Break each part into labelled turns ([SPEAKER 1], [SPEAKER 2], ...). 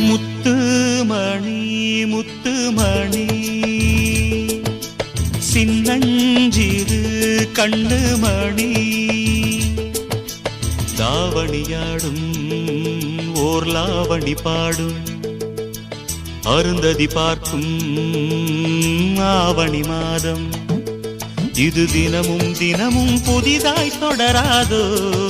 [SPEAKER 1] முத்துமணி முத்துமணி. சின்னஞ்சிறு கண்ணுமணி தாவணியாடும் ஓர் லாவணி பாடும். அருந்ததி பார்க்கும் ஆவணி மாதம். இது தினமும் தினமும் புதிதாய் தொடராதோ?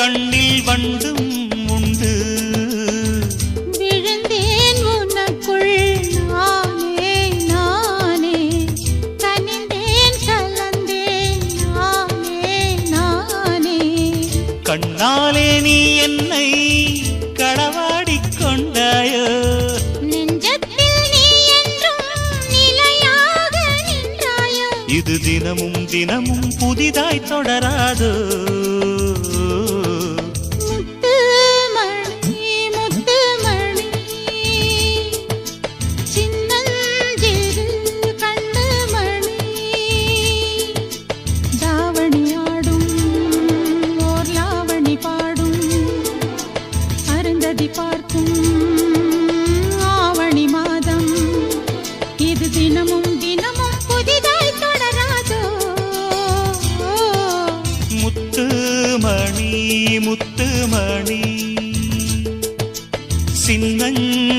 [SPEAKER 1] கண்ணில் வண்டும் உண்டு.
[SPEAKER 2] விழுந்தேன் உனக்குள் நானே நானே. கனிந்தேன் கலந்தேன் நானே நானே.
[SPEAKER 1] கண்ணாலே நீ என்னை களவாடிக் கொண்டாயோ? இது தினமும் தினமும் புதிதாய் தொடராதோ?
[SPEAKER 2] அருந்ததி பார்க்கும் ஆவணி மாதம். இது தினமும் தினமும் புதிதாய் தொடராதோ?
[SPEAKER 1] முத்து மணி முத்து மணி. சின்னஞ்சிரி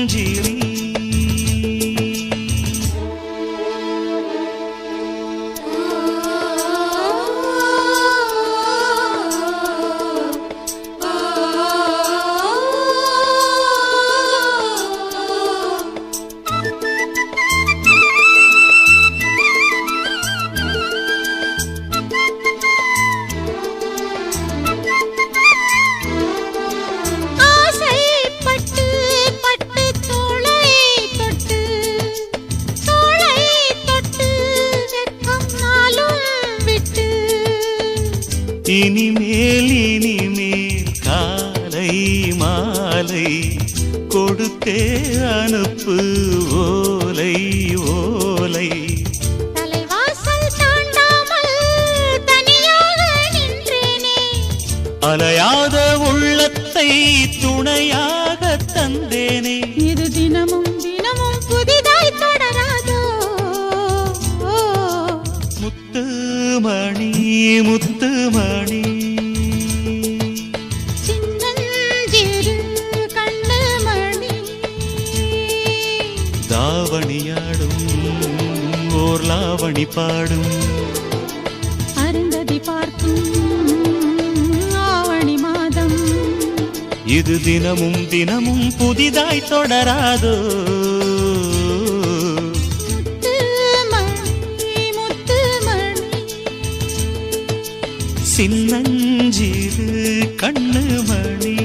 [SPEAKER 1] இனிமேல் இனிமேல் காலை மாலை கொடுத்தே அனுப்பு ஓலை ஓலை. அலையாத உள்ளத்தை துணையாக தந்தேனே.
[SPEAKER 2] இது தினமும் தினமும் புதிதாய் தொடராதோ?
[SPEAKER 1] முத்து மணி முத்து மணி
[SPEAKER 2] சின்னஞ்சிறு கண்ணு மணி
[SPEAKER 1] தாவணியாடும் ஓர் லாவணி பாடும்.
[SPEAKER 2] அருந்ததி பார்க்கும் ஆவணி மாதம்.
[SPEAKER 1] இது தினமும் தினமும் புதிதாய் தொடராதோ? சின்னஞ்சிறு கண்ணு மணி